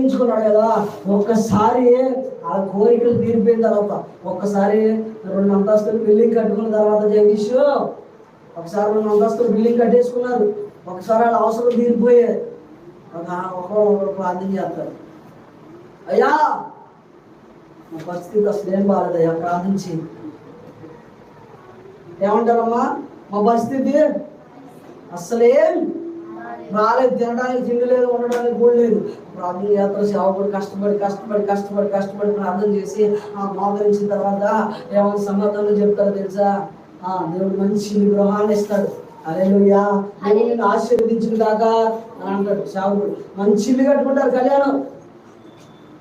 అప్పగించుకున్నాడు కదా. ఒక్కసారి ఆ కోరికలు తీరిపోయిన తర్వాత ఒక్కసారి రెండు అంతస్తులు బిల్డింగ్ కట్టుకున్న తర్వాత జగదీష్ ఒకసారి రెండు అంతస్తులు బిల్డింగ్ కట్టేసుకున్నారు. ఒకసారి వాళ్ళ అవసరం తీరిపోయాయి ఒక ఒకరు ఒకరు ప్రార్థన చేస్తారు. అయ్యా నా పరిస్థితి అసలు ఏం బాగాలేదయ్యా ప్రార్థించి ఏమంటారమ్మా? మా పరిస్థితి అస్సలేం రాలేదు తినడానికి తిండి లేదు ఉండడానికి కూడా లేదు. ప్రార్థన యాత్ర సేవకుడు కష్టపడి కష్టపడి కష్టపడి కష్టపడి ప్రార్థన చేసి ఆ మోకరించిన తర్వాత ఏమైనా సమాధానం చెప్తారో తెలుసా? ఆ దేవుడు మంచి గృహాన్ని ఇస్తాడు. అరే నువ్యా దేవుడు ఆశీర్వదించిన దాకా అని అంటాడు సేవకుడు. మంచి ఇల్లు కట్టుకుంటారు కళ్యాణం.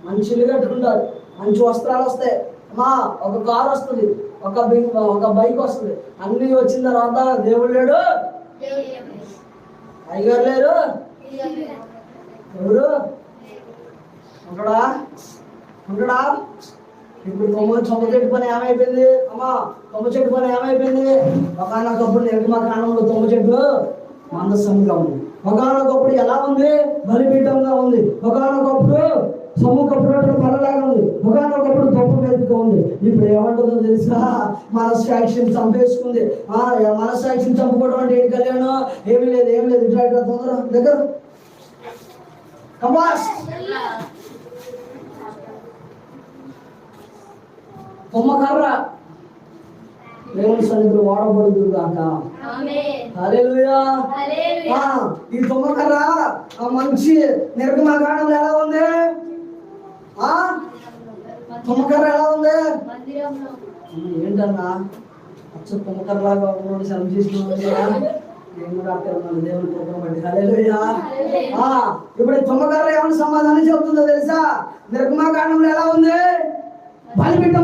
మంచి ఇల్లు కట్టుకుంటారు. మంచి వస్త్రాలు వస్తాయి. అమ్మా ఒక కారు వస్తుంది. ఒక బై- ఒక బైక్ వస్తుంది. అన్ని వచ్చిన తర్వాత దేవుడు లేడు. అయ్యగారు లేరు? ఎవరు? ఉండడా? ఉండడా? ఇప్పుడు కొమ్మ కొమ్మ చెట్టు పని ఏమైపోయింది? అమ్మా కొమ్మ చెట్టు పని ఏమైపోయింది? ఒకనొకప్పుడు నిర్గమ కాలంలో కొమ్మ చెట్టు. మందసంగా ఉంది. ఒకనొకప్పుడు ఎలా ఉంది? బలిపీఠంగా ఉంది. ఒకనొకప్పుడు సముఖప్పుడు పడలాగా ఉంది. ఒకనొకప్పుడు గొప్ప మీదగా ఉంది. ఇప్పుడు ఏమంటుందో తెలుసా? మనస్సాక్షిని చంపేసుకుంది. ఆ మనస్సాక్షిని చంపుకోవడం అంటే ఏంటి కళ్యాణం? ఏమీ లేదు ఏమీ లేదు. ఇట్లా ఇట్లా తొందర దగ్గర. కమాస్ కొమ్మకర్ర దేవుని సన్నిధిలో వాడబడుతుంది కాక ఈ తుమ్మకర్ర ఆ మంచి నిర్గమకాండంలో ఎలా ఉంది? తుమ్మకర్ర ఎలా ఉంది? ఏంటన్నా? అచ్చ తుమ్మకర్రలాగా ఉన్నాడు సెలవు చేసిన నేను కూడా అక్కడ ఉన్నాను. దేవుని కృపను బట్టి హల్లెలూయా. ఆ, ఇప్పుడు తుమ్మకర్ర ఏమైనా సమాధానం చెప్తుందో తెలుసా? నిర్గమకాండంలో ఎలా ఉంది? బలిపీఠంలాగా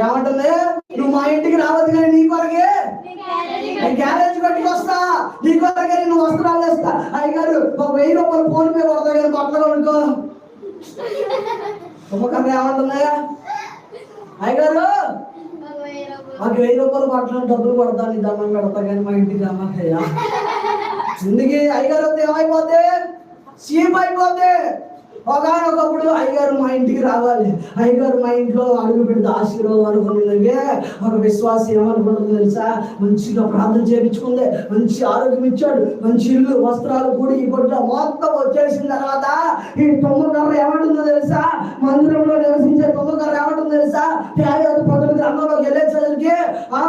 ఏమంటుంది? నువ్వు మా ఇంటికి రావద్దు కానీ నీ కొరకే. నేను గ్యారేజ్ కట్టుకొస్తా. నీ కొరకే నేను వస్త్రాలు వేస్తా అయ్యగారు ఒక వెయ్యి రూపాయలు ఫోన్ పే కొడతా కానీ బట్టలు కొనుక్కో. తుమ్మకన్నా ఏమంటున్నాయా అయ్యగారు మాకు వెయ్యి రూపాయలు బట్టలు డబ్బులు కొడతా నీ దండం పెడతా కానీ మా ఇంటికి రమ్మకయ్యా ఎందుకు అయ్యగారు వస్తే ఏమైపోతే సీఎం అయిపోతే ఒకనొకప్పుడు అయ్యగారు మా ఇంటికి రావాలి. అయ్యగారు మా ఇంట్లో అడుగు పెడితే ఆశీర్వాదం అనుకున్నదే ఒక విశ్వాసం ఏమనుకుంటుంది తెలుసా? మంచిగా ప్రార్థన చేయించుకుంది మంచి ఆరోగ్యం ఇచ్చాడు. మంచి ఇల్లు వస్త్రాలు కూడి కొట్ట మొత్తం వచ్చేసిన తర్వాత ఈ తొమ్మిదిన్నర ఏమంటుందో తెలుసా? మందిరంలో నివసించే తొమ్మిదిన్నర ఏమంటుందో తెలుసా? త్యాగరాజు పదవి గ్రంథంలోకి వెళ్ళేసరికి ఆ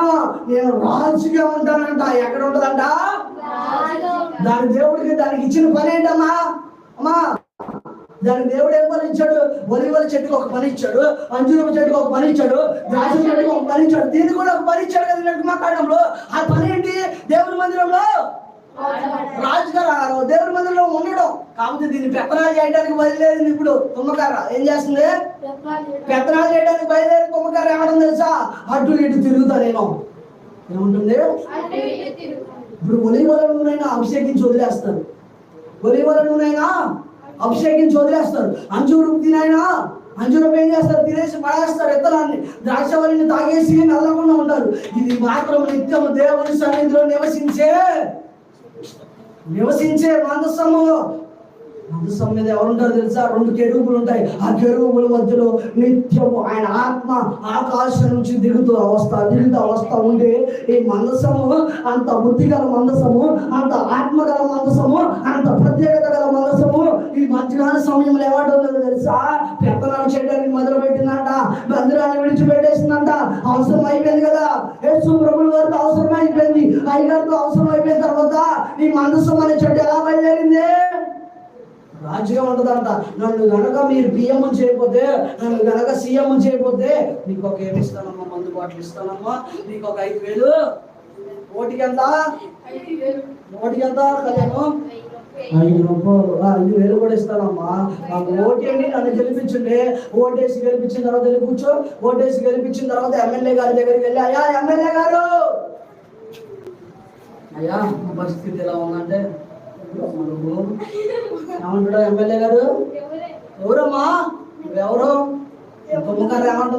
నేను రాజుగా ఉంటానంట. ఎక్కడ ఉంటుందంట? దాని దేవుడికి దానికి ఇచ్చిన పని ఏంటమ్మా? అమ్మా దానికి దేవుడు ఏం పని ఇచ్చాడు? ఒలివల చెట్టుకు ఒక పని ఇచ్చాడు అంజూరపు చెట్టుకు ఒక పని ఇచ్చాడు ద్రాక్ష చెట్టుకు ఒక పని ఇచ్చాడు. దీనికి కూడా ఒక పని ఇచ్చాడు కదా మా కాడంలో. ఆ పని ఏంటి? దేవుని మందిరంలో రాజుగారు దేవుని మందిరంలో ఉండడం. కాకపోతే దీన్ని పెత్తనాలు చేయడానికి బయలుదేరింది ఇప్పుడు తుమ్మకార. ఏం చేస్తుంది? పెత్తనాలు చేయడానికి బయలుదేరి తుమ్మకార ఏమడం తెలుసా? అటు ఇటు తిరుగుతా నేను ఏముంటుంది? ఇప్పుడు ఒలివల నూనె అభిషేకించి వదిలేస్తారు. ఒలివల నూనెైనా? అభిషేకించి వదిలేస్తారు. అంజూరు తినైనా అంజూరం ఏం చేస్తారు? తినేసి పడేస్తారు ఎత్తనాన్ని ద్రాక్షవల్లిని తాగేసి నల్లకుండా ఉంటారు. ఇది మాత్రం నిత్యం దేవుని సన్నిధిలో నివసించే నివసించే మందస్సము మందసం మీద ఎవరుంటారు తెలుసా? రెండు కెరువులు ఉంటాయి. ఆ కెరువుల మధ్యలో నిత్యము ఆయన ఆత్మ ఆకాశం నుంచి దిగుతూ అవస్థ దిగుతూ అవస్థ ఉండి ఈ మందసము అంత బుద్ధి గల మందసము అంత ఆత్మ గల మందసము అంత ప్రత్యేక ఈ మధ్యాహ్న సమయంలో ఏమంటుందో తెలుసా? పెత్తనాలు చేయడానికి మొదలు పెట్టిందంట మందిరాన్ని విడిచిపెట్టేసిందంట. అవసరం అయిపోయింది కదా. యేసు ప్రభుల వారికి అవసరం అయిపోయింది అయ్యగారితో అవసరం అయిపోయిన తర్వాత ఈ మందసం అనే చెట్టు ఎలా బయలుదేరింది? రాజుగా ఉంటుందంట. నన్ను గనక మీరు పిఎం చేయకపోతే నన్ను గనక సీఎం చేయకపోతే నీకు ఒక ఏమి ఇస్తానమ్మా? మందు బాటిల్ ఇస్తానమ్మా? నీకు ఒక ఐదు వేలు. ఓటికి ఎంత? ఓటికి ఎంత? కళ్యాణం? ఐదు వేలు కూడా ఇస్తానమ్మా. నాకు ఓటేయండి నన్ను గెలిపించండి. ఓటేసి గెలిపించిన తర్వాత వెళ్ళి కూర్చో. ఓటేసి గెలిపించిన తర్వాత ఎమ్మెల్యే గారి దగ్గరికి వెళ్ళి అయ్యా ఎమ్మెల్యే గారు! అయ్యా పరిస్థితి ఎలా ఉందంటే? ఏమంటాడు? ఎమ్మెల్యే గారు ఎవరమ్మా? ఎవరు తుమ్మగారు ఏమంటుంది?